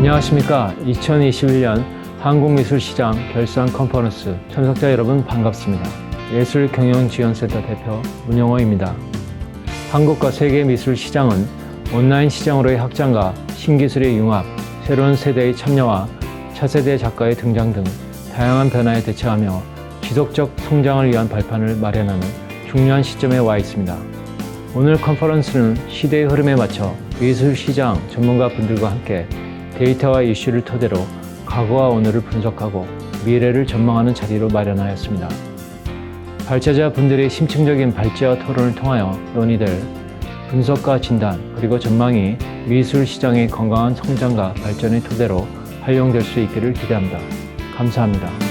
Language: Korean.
안녕하십니까. 2021년 한국미술시장 결산 컨퍼런스 참석자 여러분 반갑습니다. 예술경영지원센터 대표 문영호입니다. 한국과 세계 미술 시장은 온라인 시장으로의 확장과 신기술의 융합, 새로운 세대의 참여와 차세대 작가의 등장 등 다양한 변화에 대처하며 지속적 성장을 위한 발판을 마련하는 중요한 시점에 와 있습니다. 오늘 컨퍼런스는 시대의 흐름에 맞춰 미술 시장 전문가 분들과 함께 데이터와 이슈를 토대로 과거와 오늘을 분석하고 미래를 전망하는 자리로 마련하였습니다. 발제자 분들의 심층적인 발제와 토론을 통하여 논의될 분석과 진단 그리고 전망이 미술 시장의 건강한 성장과 발전의 토대로 활용될 수 있기를 기대합니다. 감사합니다.